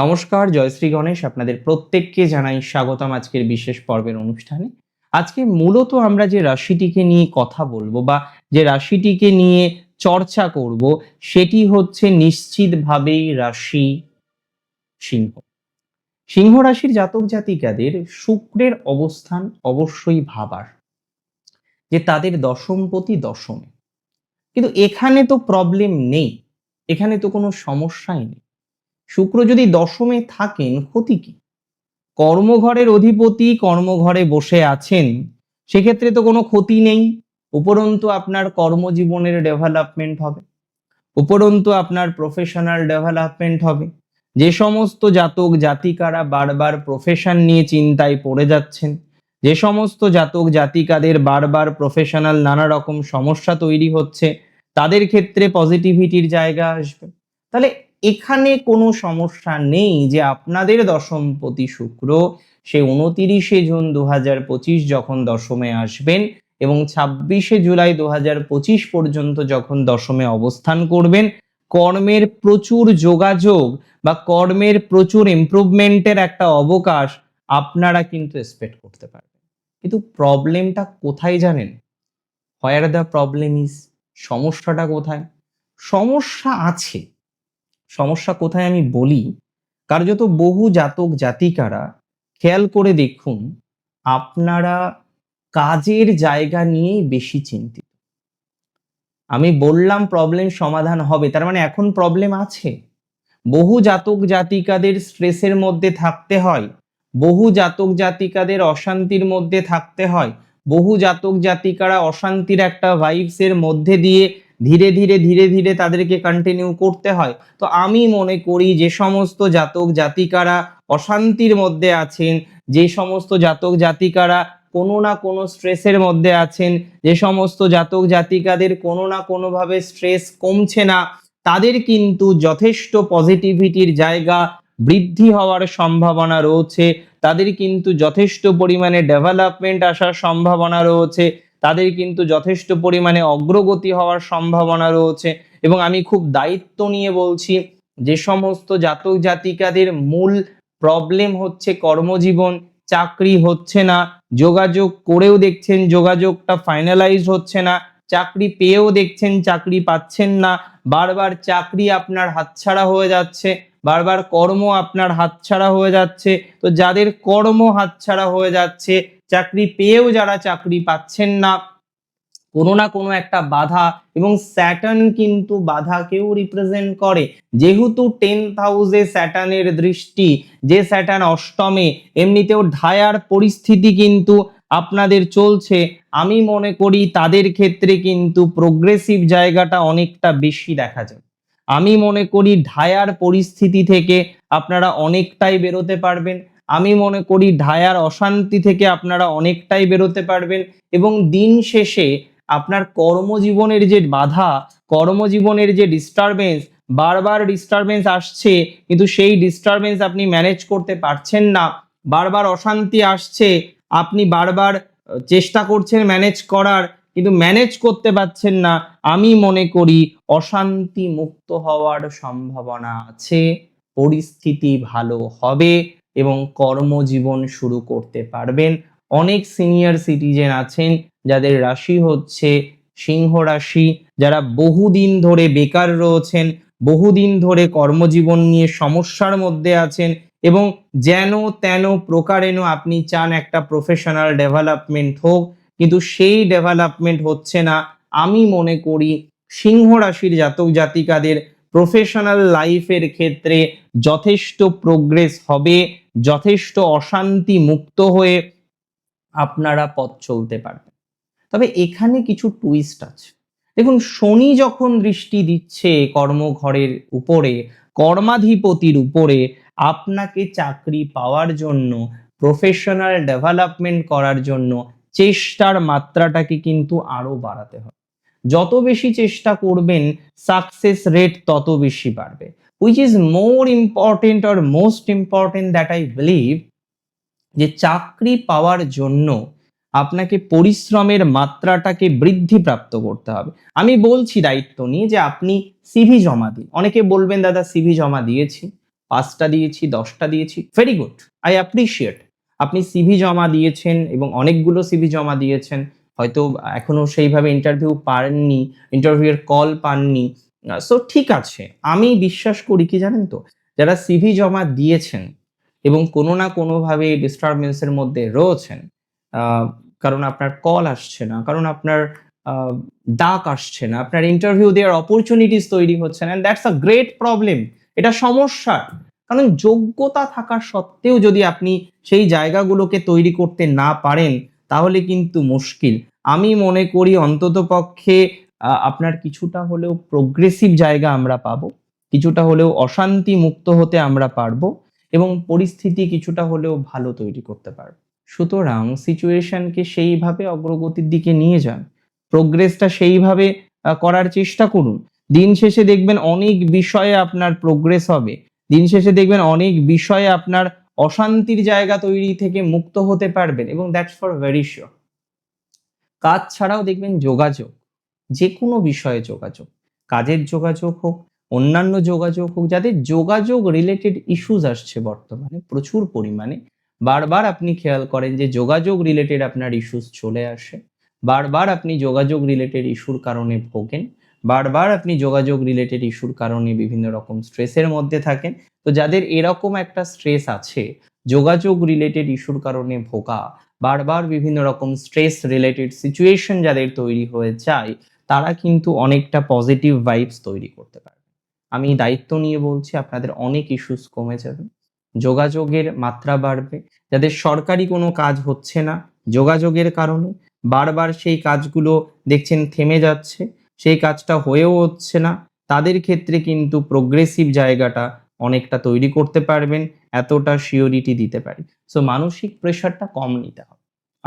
নমস্কার জয়শ্রী গণেশ আপনাদের প্রত্যেককে জানাই স্বাগতম আজকের বিশেষ পর্বের অনুষ্ঠানে। আজকে মূলত আমরা যে রাশিটিকে নিয়ে কথা বলব বা যে রাশিটিকে নিয়ে চর্চা করব, সেটি হচ্ছে নিশ্চিতভাবেই রাশি সিংহ। সিংহ রাশির জাতক জাতিকাদের শুক্রের অবস্থান অবশ্যই ভাবার, যে তাদের দশমপতি দশমে। কিন্তু এখানে তো প্রবলেম নেই, এখানে তো কোনো সমস্যাই নেই। শুক্র যদি দশমে থাকেন, ক্ষতি কি? কর্মঘরের অধিপতি কর্মঘরে বসে আছেন, সেক্ষেত্রে তো কোনো ক্ষতি নেই। উপরন্তু আপনার কর্মজীবনের ডেভেলপমেন্ট হবে। উপরন্তু আপনার প্রফেশনাল ডেভেলপমেন্ট হবে। যে সমস্ত জাতক জাতিকারা বারবার প্রফেশন নিয়ে চিন্তায় পড়ে যাচ্ছেন, যে সমস্ত জাতক জাতিকাদের বারবার প্রফেশনাল নানা রকম সমস্যা তৈরি হচ্ছে, তাদের ক্ষেত্রে পজিটিভিটির জায়গা আসবে। তাহলে এখানে কোনো সমস্যা নেই যে আপনাদের দশমপতি শুক্র, সে উনতিরিশে জুন দু হাজার পঁচিশ যখন দশমে আসবেন এবং ছাব্বিশে জুলাই দু হাজার পঁচিশ পর্যন্ত যখন দশমে অবস্থান করবেন, কর্মের প্রচুর যোগাযোগ বা কর্মের প্রচুর ইমপ্রুভমেন্টের একটা অবকাশ আপনারা কিন্তু এক্সপেক্ট করতে পারবেন। কিন্তু প্রবলেমটা কোথায় জানেন? হোয়ার দ্য প্রবলেম ইজ সমস্যাটা কোথায়? সমস্যা আছে। সমস্যা কোথায় আমি বলি? কার্যত বহু জাতক জাতিকারা, খেয়াল করে দেখুন, আপনারা কাজের জায়গা নিয়েই বেশি চিন্তিত। আমি বললাম প্রবলেম সমাধান হবে, তার মানে এখন প্রবলেম আছে। বহু জাতক জাতিকাদের স্ট্রেসের মধ্যে থাকতে হয়, বহু জাতক জাতিকাদের অশান্তির মধ্যে থাকতে হয়, বহু জাতক জাতিকারা অশান্তির একটা ভাইবসের মধ্যে দিয়ে ধীরে ধীরে ধীরে ধীরে তাদেরকে কন্টিনিউ করতে হয়। তো আমি মনে করি যে সমস্ত জাতক জাতিকারা অশান্তির মধ্যে আছেন, যে সমস্ত জাতক জাতিকারা কোনো না কোনো স্ট্রেসের মধ্যে আছেন, যে সমস্ত জাতক জাতিকাদের কোনো না কোনোভাবে স্ট্রেস কমছে না, তাদের কিন্তু যথেষ্ট পজিটিভিটির জায়গা বৃদ্ধি হওয়ার সম্ভাবনা রয়েছে। তাদের কিন্তু যথেষ্ট পরিমাণে ডেভেলপমেন্ট আসার সম্ভাবনা রয়েছে। তাদের কিন্তু যথেষ্ট পরিমাণে অগ্রগতি হওয়ার সম্ভাবনা রয়েছে। এবং আমি খুব দায়িত্ব নিয়ে বলছি, যে সমস্ত জাতক জাতিকাদের মূল প্রবলেম হচ্ছে কর্মজীবন, চাকরি হচ্ছে না, যোগাযোগ করেও দেখছেন যোগাযোগটা ফাইনালাইজ হচ্ছে না, চাকরি পেয়েও দেখছেন চাকরি পাচ্ছেন না, বারবার চাকরি আপনার হাতছাড়া হয়ে যাচ্ছে, বারবার কর্ম আপনার হাতছাড়া হয়ে যাচ্ছে, তো যাদের কর্ম হাতছাড়া হয়ে যাচ্ছে চাকরি পেয়েও যারা চাকরি পাচ্ছেন না, কোনো না কোনো একটা বাধা এবং স্যাটার্ন কিন্তু বাধাকেও রিপ্রেজেন্ট করে। যেহেতু টেন হাউসে স্যাটার্নের দৃষ্টি, যে স্যাটার্ন অষ্টমে, এমনিতেও ঢায়ার পরিস্থিতি কিন্তু আপনাদের চলছে। আমি মনে করি তাদের ক্ষেত্রে কিন্তু প্রোগ্রেসিভ জায়গাটা অনেকটা বেশি দেখা যায়। আমি মনে করি ঢায়ার পরিস্থিতি থেকে আপনারা অনেকটাই বেরোতে পারবেন। আমি মনে করি ঢায়ার অশান্তি থেকে আপনারা অনেকটাই বেরোতে পারবেন এবং দিন শেষে আপনার কর্মজীবনের যে বাধা, কর্মজীবনের যে ডিস্টারবেন্স বারবার ডিস্টারবেন্স আসছে, কিন্তু সেই ডিস্টারবেন্স আপনি ম্যানেজ করতে পারছেন না, বারবার অশান্তি আসছে, আপনি বারবার চেষ্টা করছেন ম্যানেজ করার, কিন্তু ম্যানেজ করতে পারছেন না, আমি মনে করি অশান্তি মুক্ত হওয়ার সম্ভাবনা আছে, পরিস্থিতি ভালো হবে। এবং কর্মজীবন শুরু করতে পারবেন। অনেক সিনিয়র সিটিজেন আছেন, যাদের রাশি হচ্ছে সিংহ রাশি, যারা বহুদিন ধরে বেকার রয়েছেন, বহুদিন ধরে কর্মজীবন নিয়ে সমস্যার মধ্যে আছেন এবং যেন তেন প্রকারেণ আপনি চান একটা প্রফেশনাল ডেভেলপমেন্ট হোক, কিন্তু সেই ডেভেলপমেন্ট হচ্ছে না। আমি মনে করি সিংহ রাশির জাতক জাতিকাদের প্রফেশনাল লাইফের ক্ষেত্রে যথেষ্ট প্রোগ্রেস হবে। যথেষ্ট অশান্তি মুক্ত হয়ে আপনারা পথ চলতে পারবেন। তবে এখানে কিছু টুইস্ট আছে। দেখুন, শনি যখন দৃষ্টি দিচ্ছে কর্মঘরের উপরে, কর্মাধিপতির উপরে, আপনাকে চাকরি পাওয়ার জন্য প্রফেশনাল ডেভেলপমেন্ট করার জন্য চেষ্টার মাত্রাটাকে কিন্তু আরও বাড়াতে হবে। যত বেশি চেষ্টা করবেন সাকসেস রেট তত বেশি বাড়বে। Which is more important or most important that I believe যে চাকরি পাওয়ার জন্য আপনাকে পরিশ্রমের মাত্রাটাকে বৃদ্ধিপ্রাপ্ত করতে হবে। আমি বলছি দায়িত্ব নিয়ে যে আপনি সিভি জমা দিন। অনেকে বলবেন, দাদা সিভি জমা দিয়েছি, পাঁচটা দিয়েছি, দশটা দিয়েছি। ভেরি গুড আই অ্যাপ্রিসিয়েট আপনি সিভি জমা দিয়েছেন এবং অনেকগুলো সিভি জমা দিয়েছেন। হয়তো এখনও সেইভাবে ইন্টারভিউ পাননি ইন্টারভিউয়ের কল পাননি। সো ঠিক আছে। আমি বিশ্বাস করি কি জানেন তো? যারা সিভি জমা দিয়েছেন এবং কোনো না কোনোভাবে ডিস্টারবেন্সের মধ্যে রয়েছেন কারণ আপনার কল আসছে না, কারণ আপনার ডাক আসছে না, আপনার ইন্টারভিউ দেওয়ার অপরচুনিটিস তৈরি হচ্ছে না দ্যাটস আ গ্রেট প্রবলেম এটা সমস্যা। কারণ যোগ্যতা থাকা সত্ত্বেও যদি আপনি সেই জায়গাগুলোকে তৈরি করতে না পারেন, তাহলে কিন্তু মুশকিল। আমি মনে করি অন্তত পক্ষে আপনার কিছুটা হলেও প্রোগ্রেসিভ জায়গা আমরা পাবো, কিছুটা হলেও অশান্তি মুক্ত হতে আমরা পারব এবং পরিস্থিতি কিছুটা হলেও ভালো তৈরি করতে পারব। সুতরাং সিচুয়েশনকে সেইভাবে অগ্রগতির দিকে নিয়ে যান প্রোগ্রেসটা সেইভাবে করার চেষ্টা করুন। দিন শেষে দেখবেন অনেক বিষয়ে আপনার প্রোগ্রেস হবে। দিন শেষে দেখবেন অনেক বিষয়ে আপনার অশান্তির জায়গা তৈরি থেকে মুক্ত হতে পারবেন এবং দ্যাটস ফর ভেরি শিওর কাজ ছাড়াও দেখবেন যোগাযোগ। যে কোনো বিষয়ে যোগাযোগ। কাজের যোগাযোগ হোক, অন্যান্য যোগাযোগ হোক, যাদের যোগাযোগ রিলেটেড ইস্যুস আসছে বর্তমানে প্রচুর পরিমাণে, বারবার আপনি খেয়াল করেন যে যোগাযোগ রিলেটেড আপনার ইস্যুস চলে আসে, বারবার আপনি যোগাযোগ রিলেটেড ইস্যুর কারণে ভোগেন, বারবার আপনি যোগাযোগ রিলেটেড ইস্যুর কারণে বিভিন্ন রকম স্ট্রেসের মধ্যে থাকেন। তো যাদের এরকম একটা স্ট্রেস আছে, যোগাযোগ রিলেটেড ইস্যুর কারণে ভোগা, বারবার বিভিন্ন রকম স্ট্রেস রিলেটেড সিচুয়েশন যাদের তৈরি হয়ে যায় তারা কিন্তু অনেকটা পজিটিভ ভাইবস তৈরি করতে পারে আমি দায়িত্ব নিয়ে বলছি, আপনাদের অনেক ইস্যুস কমে যাবে। যোগাযোগের মাত্রা বাড়বে। যাদের সরকারি কোনো কাজ হচ্ছে না যোগাযোগের কারণে, বারবার সেই কাজগুলো দেখছেন থেমে যাচ্ছে, সেই কাজটা হয়েও হচ্ছে না, তাদের ক্ষেত্রে কিন্তু প্রোগ্রেসিভ জায়গাটা অনেকটা তৈরি করতে পারবেন, এতটা শিওরিটি দিতে পারি। সো মানসিক প্রেশারটা কম নিতে হবে।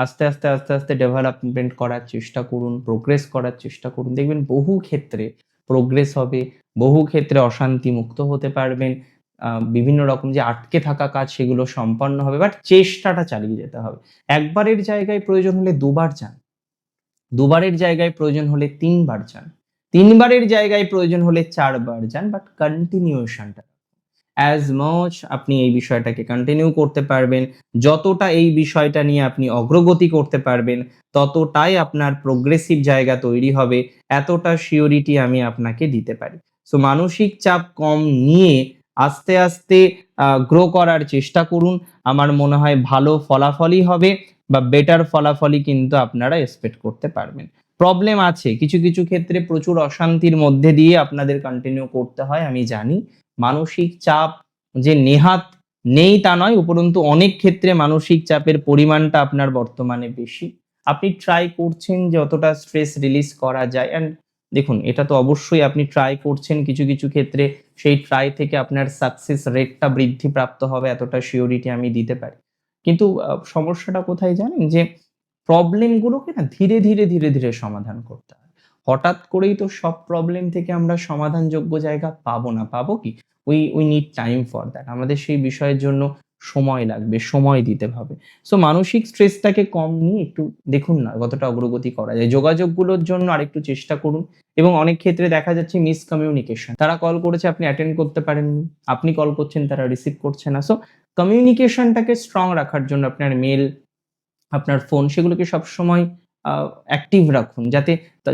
আস্তে আস্তে আস্তে আস্তে ডেভেলপমেন্ট করার চেষ্টা করুন প্রোগ্রেস করার চেষ্টা করুন। দেখবেন বহু ক্ষেত্রে প্রোগ্রেস হবে, বহু ক্ষেত্রে অশান্তি মুক্ত হতে পারবেন। বিভিন্ন রকম যে আটকে থাকা কাজ সেগুলো সম্পন্ন হবে বাট চেষ্টাটা চালিয়ে যেতে হবে। একবারের জায়গায় প্রয়োজন হলে দুবার যান। দুবারের জায়গায় প্রয়োজন হলে তিনবার যান। তিনবারের জায়গায় প্রয়োজন হলে চারবার যান বাট কন্টিনিউশনটা অ্যাজ মাচ আপনি এই বিষয়টাকে কন্টিনিউ করতে পারবেন। যতটা এই বিষয়টা নিয়ে আপনি অগ্রগতি করতে পারবেন, ততটাই আপনার প্রোগ্রেসিভ জায়গা তৈরি হবে, এতটা শিওরিটি আমি আপনাকে দিতে পারি। সো মানসিক চাপ কম নিয়ে আস্তে আস্তে গ্রো করার চেষ্টা করুন। আমার মনে হয় ভালো ফলাফলই হবে বা বেটার ফলাফলই কিন্তু আপনারা এক্সপেক্ট করতে পারবেন। প্রবলেম আছে। কিছু কিছু ক্ষেত্রে প্রচুর অশান্তির মধ্যে দিয়ে আপনাদের কন্টিনিউ করতে হয়, আমি জানি। মানসিক চাপ যে নেহাত নেই তা নয়, উপরন্তু অনেক ক্ষেত্রে মানসিক চাপের পরিমাণটা আপনার বর্তমানে বেশি। আপনি ট্রাই করছেন যে অতটা স্ট্রেস রিলিজ করা যায় অ্যান্ড দেখুন, এটা তো অবশ্যই আপনি ট্রাই করছেন কিছু কিছু ক্ষেত্রে সেই ট্রাই থেকে আপনার সাকসেস রেটটা বৃদ্ধি প্রাপ্ত হবে, এতটা শিওরিটি আমি দিতে পারি। কিন্তু সমস্যাটা কোথায় জানেন? যে প্রবলেমগুলোকে না ধীরে ধীরে ধীরে ধীরে সমাধান করতে হয়। হঠাৎ করেই তো সব প্রবলেম থেকে আমরা সমাধানযোগ্য জায়গা পাবো না। পাবো কি? We we need time for that আমাদের সেই বিষয়ের জন্য সময় লাগবে, সময় দিতে হবে। সো মানসিক স্ট্রেসটাকে কম নিয়ে একটু দেখুন না কতটা অগ্রগতি করা যায়। যোগাযোগগুলোর জন্য আরেকটু চেষ্টা করুন এবং অনেক ক্ষেত্রে দেখা যাচ্ছে মিসকমিউনিকেশন তারা কল করেছে, আপনি অ্যাটেন্ড করতে পারেননি। আপনি কল করছেন, তারা রিসিভ করছে না। সো কমিউনিকেশনটাকে স্ট্রং রাখার জন্য আপনার মেল আপনার ফোন সেগুলোকে সবসময় অ্যাক্টিভ রাখুন, যাতে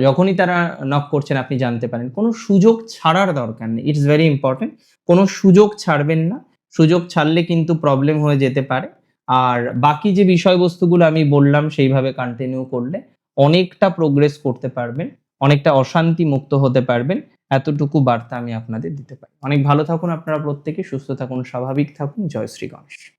যখনই তারা নক করছেন আপনি জানতে পারেন। কোনো সুযোগ ছাড়ার দরকার নেই ইটস ভেরি ইম্পর্টেন্ট কোনো সুযোগ ছাড়বেন না, সুযোগ ছাড়লে কিন্তু প্রবলেম হয়ে যেতে পারে। আর বাকি যে বিষয়বস্তুগুলো আমি বললাম, সেইভাবে কন্টিনিউ করলে অনেকটা প্রোগ্রেস করতে পারবেন, অনেকটা অশান্তি মুক্ত হতে পারবেন, এতটুকু বার্তা আমি আপনাদের দিতে পারি। অনেক ভালো থাকুন আপনারা প্রত্যেকে, সুস্থ থাকুন, স্বাভাবিক থাকুন। জয় শ্রী গণেশ।